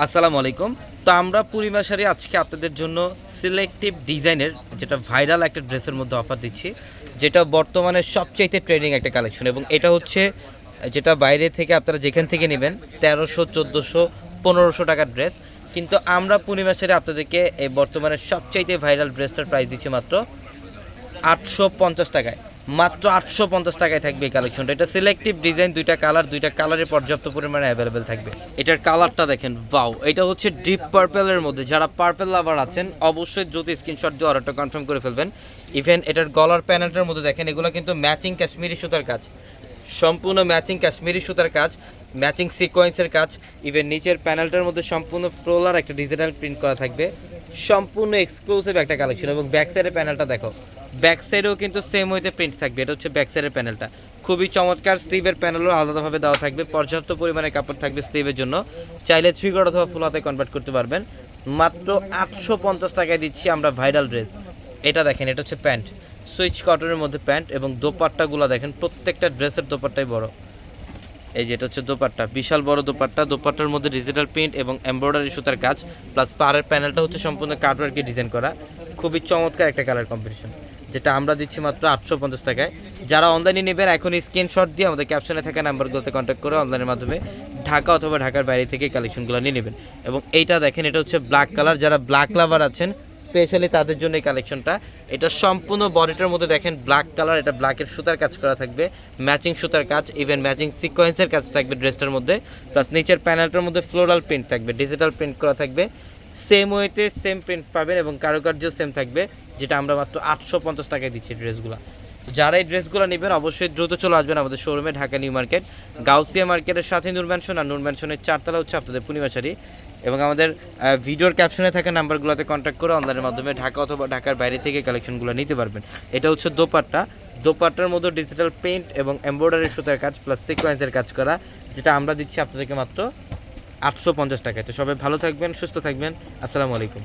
আসসালামু আলাইকুম। তো আমরা পূর্ণিমা আজকে আপনাদের জন্য সিলেক্টিভ ডিজাইনের যেটা ভাইরাল একটা ড্রেসের মধ্যে অফার দিচ্ছি, যেটা বর্তমানে সবচাইতে ট্রেন্ডিং একটা কালেকশন এবং এটা হচ্ছে, যেটা বাইরে থেকে আপনারা যেখান থেকে নেবেন, তেরোশো, চোদ্দোশো, পনেরোশো টাকার ড্রেস কিন্তু আমরা পূর্ণিমা আপনাদেরকে এই বর্তমানে সবচাইতে ভাইরাল ড্রেসটার প্রাইস দিচ্ছি মাত্র আটশো পঞ্চাশ টাকায়। মাত্র আটশো পঞ্চাশ টাকায় থাকবে এই কালেকশনটা এটা সিলেক্টিভ ডিজাইন দুইটা কালার দুইটা কালারে পর্যাপ্ত পরিমাণে অ্যাভেলেবেল থাকবে। এটার কালারটা দেখেন বাউ এটা হচ্ছে ডিপ পার্পেলের মধ্যে। যারা পার্পেল লাভার আছেন, অবশ্যই দ্রুত স্ক্রিনশট দিয়ে অর্ডারটা কনফার্ম করে ফেলবেন। ইভেন এটার গলার প্যানেলটার মধ্যে দেখেন, এগুলো কিন্তু ম্যাচিং কাশ্মীরি সুতার কাজ। সম্পূর্ণ ম্যাচিং কাশ্মীরি সুতার কাজ ম্যাচিং সিকোয়েন্সের কাজ। ইভেন নিচের প্যানেলটার মধ্যে সম্পূর্ণ ফ্লোলার একটা ডিজিটাল প্রিন্ট করা থাকবে। সম্পূর্ণ এক্সক্লুসিভ একটা কালেকশন এবং ব্যাক সাইডের প্যানেলটা দেখো। ব্যাক সাইডেও কিন্তু সেম ওয়েতে প্রিন্ট থাকবে। এটা হচ্ছে ব্যাক সাইডের প্যানেলটা খুবই চমৎকার স্লিভের প্যানেলও আলাদাভাবে দেওয়া থাকবে। পর্যাপ্ত পরিমাণে কাপড় থাকবে স্লিভের জন্য। চাইলে থ্রি কোড অথবা ফুল হাতে কনভার্ট করতে পারবেন। মাত্র আটশো পঞ্চাশ টাকায় দিচ্ছি আমরা ভাইরাল ড্রেস এটা দেখেন, এটা হচ্ছে প্যান্ট সুইচ কটনের মধ্যে প্যান্ট এবং দোপাট্টাগুলো দেখেন, প্রত্যেকটা ড্রেসের দোপাট্টাই বড়। এই যে এটা হচ্ছে দোপাট্টা। বিশাল বড় দোপাট্টা। দোপাট্টার মধ্যে ডিজিটাল প্রিন্ট এবং এমব্রয়ডারি সুতার কাজ। প্লাস পাড়ের প্যানেলটা হচ্ছে সম্পূর্ণ কাটওয়ার্কে ডিজাইন করা। খুবই চমৎকার একটা কালার কম্বিনেশন যেটা আমরা দিচ্ছি মাত্র আটশো পঞ্চাশ টাকায়। যারা অনলাইনে নেবেন এখন স্ক্রিনশট দিয়ে আমাদের ক্যাপশনে থাকা নাম্বারগুলোতে কন্ট্যাক্ট করে অনলাইনের মাধ্যমে ঢাকা অথবা ঢাকার বাইরে থেকে কালেকশনগুলো নিয়ে নেবেন। এবং এইটা দেখেন, এটা হচ্ছে ব্ল্যাক কালার যারা ব্ল্যাক লাভার আছেন স্পেশালি তাদের জন্য এই কালেকশনটা এটা সম্পূর্ণ বডিটার মধ্যে দেখেন ব্ল্যাক কালার এটা ব্ল্যাকের সুতার কাজ করা থাকবে ম্যাচিং সুতার কাজ ইভেন ম্যাচিং সিকোয়েন্সের কাজ থাকবে ড্রেসটার মধ্যে। প্লাস নিচের প্যানেলটার মধ্যে ফ্লোরাল প্রিন্ট থাকবে ডিজিটাল প্রিন্ট করা থাকবে। সেম ওয়েতে সেম প্রিন্ট পাবেন এবং কারুকার্য সেম থাকবে, যেটা আমরা মাত্র আটশো পঞ্চাশ টাকায় দিচ্ছি ড্রেসগুলো। যারা এই ড্রেসগুলো নেবেন, অবশ্যই দ্রুত চলে আসবেন আমাদের শোরুমে ঢাকা নিউ মার্কেট, গাউসিয়া মার্কেটের সাথে নূর ম্যানশন, আর নূর ম্যানশনের চারতলা হচ্ছে আপনাদের পূর্ণিমা শাড়ি। এবং আমাদের ভিডিওর ক্যাপশনে থাকা নাম্বারগুলোতে কন্ট্যাক্ট করে অনলাইনের মাধ্যমে ঢাকা অথবা ঢাকার বাইরে থেকে কালেকশনগুলো নিতে পারবেন। এটা হচ্ছে দোপাট্টা। দোপাট্টার মধ্যে ডিজিটাল পেইন্ট এবং এমব্রয়ডারি সুতার কাজ প্লাস সিকোয়েন্সের কাজ করা, যেটা আমরা দিচ্ছি আপনাদেরকে মাত্র আটশো পঞ্চাশ টাকায় তো সবাই ভালো থাকবেন সুস্থ থাকবেন। আসসালামু আলাইকুম।